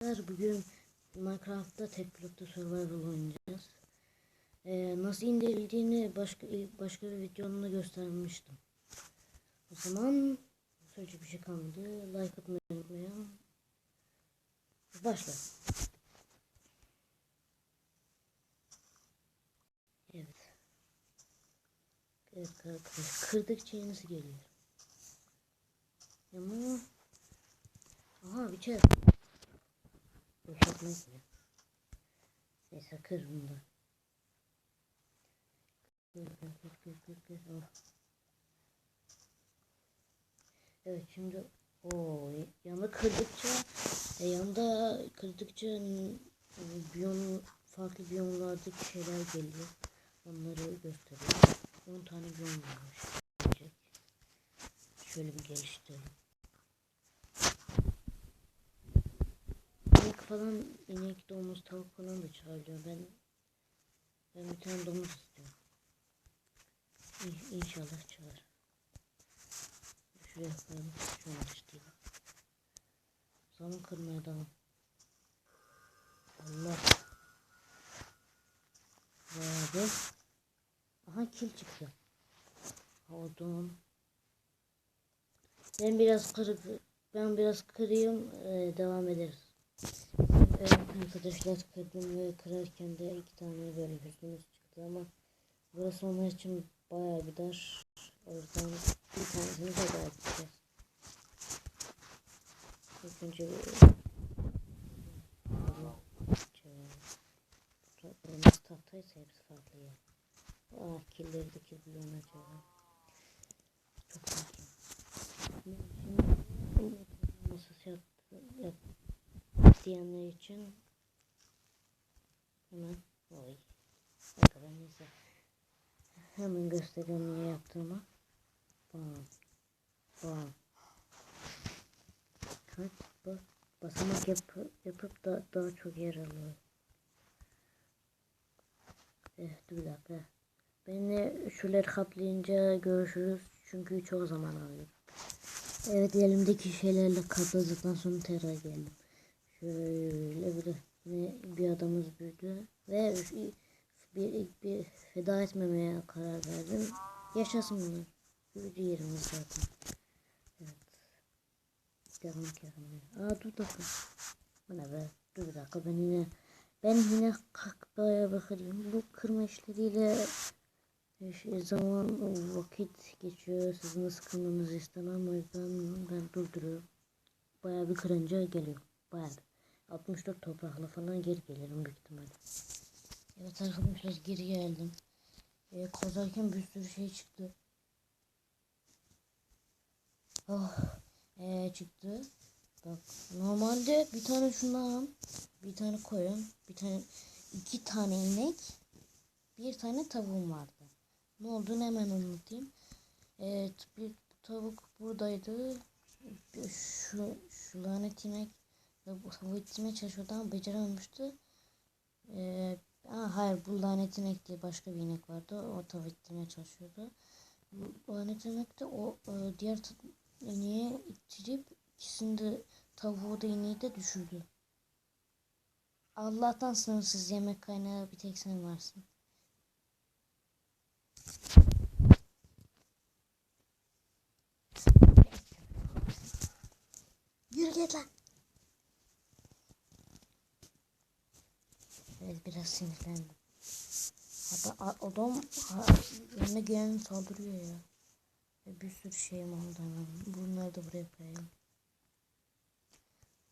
Arkadaşlar bugün Minecraft'ta tek blokta survival oynayacağız. Ee, nasıl indirildiğini başka başka bir videomda göstermiştim. O zaman söyleyecek bir şey kalmadı. Like atmayı unutmayın. Başla. Evet. Evet arkadaşlar kırdıkça yenisi geliyor. Ama Aha bir şey. Boşaltmayız ya. Neyse kır bunu. Kır kır kır kır kır kır. Oh. Evet şimdi o yanında kırdıkça e, yanında kırdıkça e, farklı biyomlardaki şeyler geliyor. Onları gösteriyor. 10 tane biyom varmış. Şöyle bir geliştirelim. İnek falan, inek, domuz, tavuk falan da çağırıyor. Ben ben bir tane domuz istiyorum. İ inşallah çağır. Şuraya koyalım. Şunu açtıyla. Zaman kırmaya devam. Allah. Vardı. Aha kil çıktı. Odun. Ben biraz kırıp ben biraz kırayım ee, devam ederiz. Evet arkadaşlar kırdım kırarken de iki tane böyle yüzümüz çıktı ama burası onlar için bayağı bir dar. O yüzden bir tanesini feda edeceğiz. İlk önce tahtaysa hepsi farklı ya. Aa killeri de acaba. Çok sakin. Şimdi masası yap, yap, diyenler için. Hemen oy. Ne kadar neyse. Hemen göstereyim ne yaptığımı. Bam bam kaç bak basamak yap, yapıp da daha çok yer alıyor. Evet bir dakika. Ben şuları kaplayınca görüşürüz. Çünkü çok zaman alıyor. Evet elimdeki şeylerle kapladıktan sonra terör geldim. Şöyle bir de yine bir adamız büyüdü ve bir, bir feda etmemeye karar verdim. Yaşasın bunlar. Büyüdü yerimiz zaten. Evet. Devam edelim. Aa dur dakika. Bu ne be? Dur bir dakika ben yine ben yine kalkmaya bakayım. Bu kırma işleriyle şey, zaman vakit geçiyor. Sizin de sıkılmanızı istemem. O yüzden ben durduruyorum. Bayağı bir kırınca geliyor. Bayağı bir. 64 toprakla falan geri gelirim büyük ihtimalle. Evet arkadaşlar geri geldim. E, kozarken bir sürü şey çıktı. Oh, e, çıktı. Bak normalde bir tane şundan bir tane koyun, bir tane iki tane inek, bir tane tavuğum vardı. Ne olduğunu hemen anlatayım. Evet bir tavuk buradaydı. Şu, şu lanet inek tavuğu ittirmeye çalışıyordu ama becerememişti. Ee, aa, hayır bu lanet inek diye başka bir inek vardı. O tavuğu ittirmeye çalışıyordu. Bu lanet inek de o e, diğer ineğe ittirip ikisini de tavuğu da ineği de düşürdü. Allah'tan sınırsız yemek kaynağı bir tek sen varsın. Yürü git lan. Evet biraz sinirlendim. Hatta adam önüne gelen saldırıyor ya. Bir sürü şeyim oldu hemen. Bunları da buraya koyayım.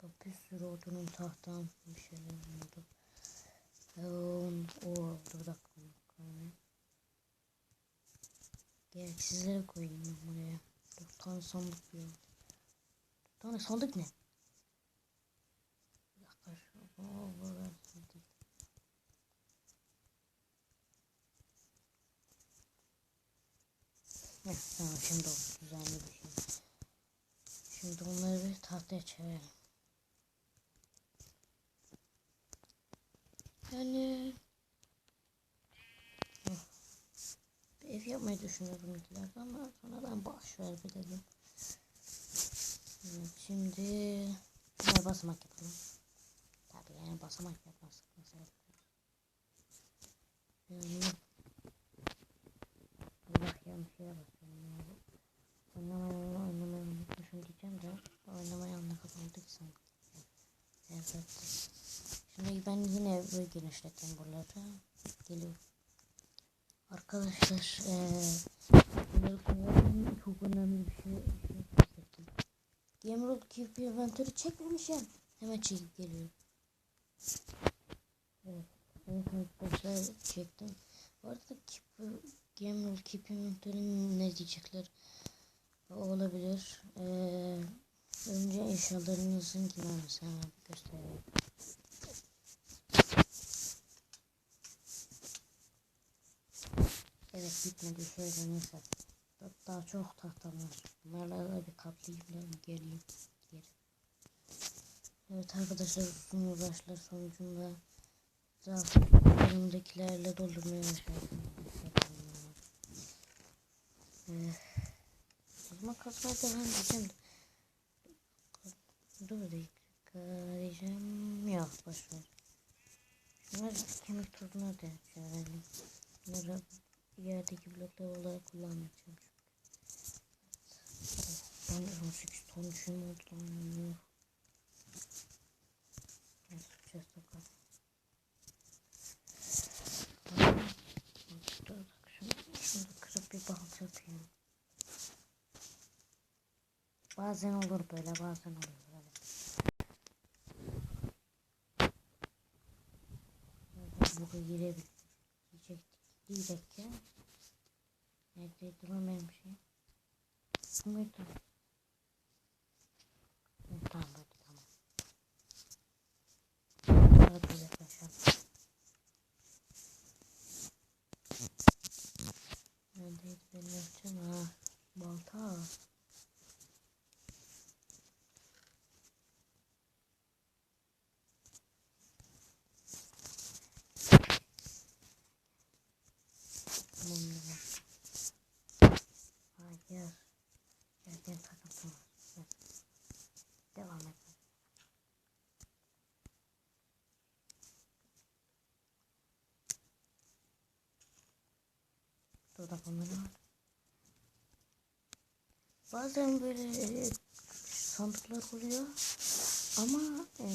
Bak bir sürü odunun tahtam bir şeyler oldu. O, o dur dakika. Gereksizlere koyayım buraya. Dört tane sandık diyor. Dört tane sandık ne? Bir dakika şu. Oo, bu ben sandık. Tamam şimdi oldu. Düzenli bir şey. Şimdi onları bir tahtaya çevirelim. Yani ev yapmayı düşünüyordum ilk ama sonradan boş ver bir dedim. Şimdi bunlar basmak yapalım. Yani basamak yapmazsak mesela. Yani Allah yanlış yere. Oynamayı oynamayı unutmuşum diyeceğim de oynamayı anla kapandık sanki. Evet. Şimdi ben yine böyle genişlettim buraları. Geliyorum. Arkadaşlar koyarken çok önemli bir şey, şey hissettim. Gamerol Keep Inventory çekmemişim. Hemen çekip geliyorum. Evet. Evet arkadaşlar çektim. Bu arada Keep, Gamerol Keep Inventory'nin ne diyecekler olabilir. Ee, önce eşyalarınızın girmemesi hemen bir göstereyim. Evet bitmedi şöyle neyse. Da- Daha çok tahtam var. Bunlarla da bir kaplayayım geleyim. Geri. Evet arkadaşlar uzun uğraşlar sonucunda etrafımdakilerle doldurmaya başladım. Ee, zaman kasmaya devam edeceğim. Dur dakika diyeceğim. Yok boşver. Bunlar kemik tozuna da çağıralım. Bunları yerdeki bloklar olarak kullanmayacağım. Ben 18 ton düşüm oldu. Ne yapacağız bakalım. Dur, Şunu, şunu kırıp bir bant yapayım. Bazen olur böyle bazen olur böyle. Buraya girebilir. Diyecektik. Diyecek ya. Neredeydi lan benim şey? Muydu? Evet, tamam hadi tamam. Hadi yaklaşalım. Neredeydi benim yapacağım ha? Balta. Tamam devam. Hayır. Yerden takıntım var. Evet. Devam et. Burada bunları var. Bazen böyle e, sandıklar oluyor. Ama e,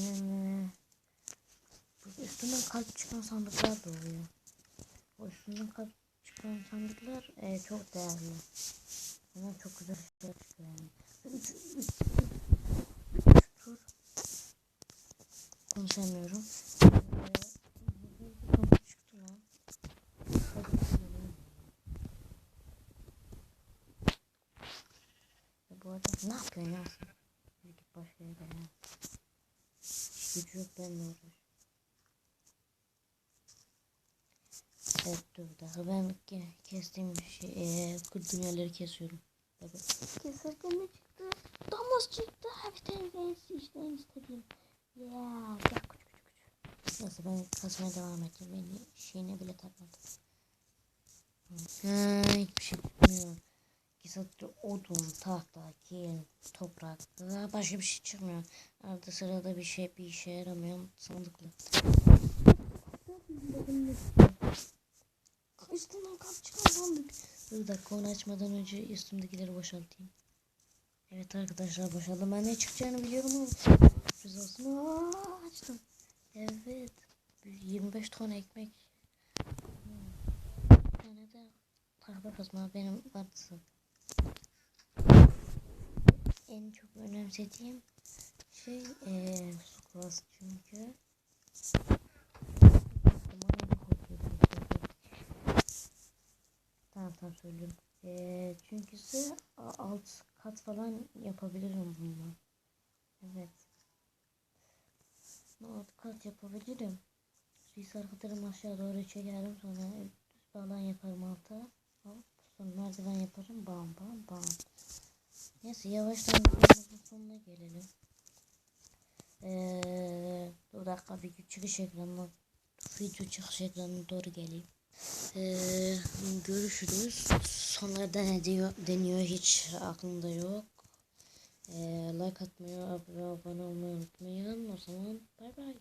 üstünden kalp çıkan sandıklar da oluyor. O üstünden kalp çıkan sandıklar e, çok değerli. Bunlar çok güzel şeyler çıkıyor yani. Üç, üç, üç, üç tur konuşamıyorum. Ee, çok çıktı lan. Hadi gidelim. Ya bu arada ne yapıyorsun ya sen? Git başka yere ya. Gücü yok benimle uğraş. Evet dur dakika ben ke- kestiğim şey eee dünyaları kesiyorum. Tabii. Keserken ne çıktı? Domuz çıktı. Bir tane işte en istediğim. Ya gel küçük küçük. Neyse ben kasmaya devam edeceğim. Beni şeyine bile takmadı. Ha, hiçbir şey çıkmıyor. Kesinlikle odun, tahta, kil, toprak. Daha başka bir şey çıkmıyor. Arada sırada bir şey bir işe yaramıyor. Sandıklı. Üstünden kap çıkan sandık. Bir dakika onu açmadan önce üstümdekileri boşaltayım. Evet arkadaşlar boşaldım. Ben ne çıkacağını biliyorum ama sürpriz olsun. Aa, açtım. Evet. Bir 25 ton ekmek. Hmm. Bir tane de tahta kazma benim vardı. En çok önemsediğim şey su kovası çünkü. Tamam tamam söylüyorum. Ee, çünkü alt kat falan yapabilirim bununla. Evet. Alt kat yapabilirim. Suyu sarkıtırım aşağı doğru çekerim sonra düz bağlan yaparım alta. Hop. Sonra merdiven yaparım. Bam bam bam. Neyse yavaştan sonuna gelelim. Ee, dur dakika bir çıkış ekranına video çıkış ekranına doğru geleyim. Ee, görüşürüz. Sonlarda ne diyor, deniyor hiç aklımda yok. Ee, like atmayı, abone olmayı unutmayın. O zaman bay bay.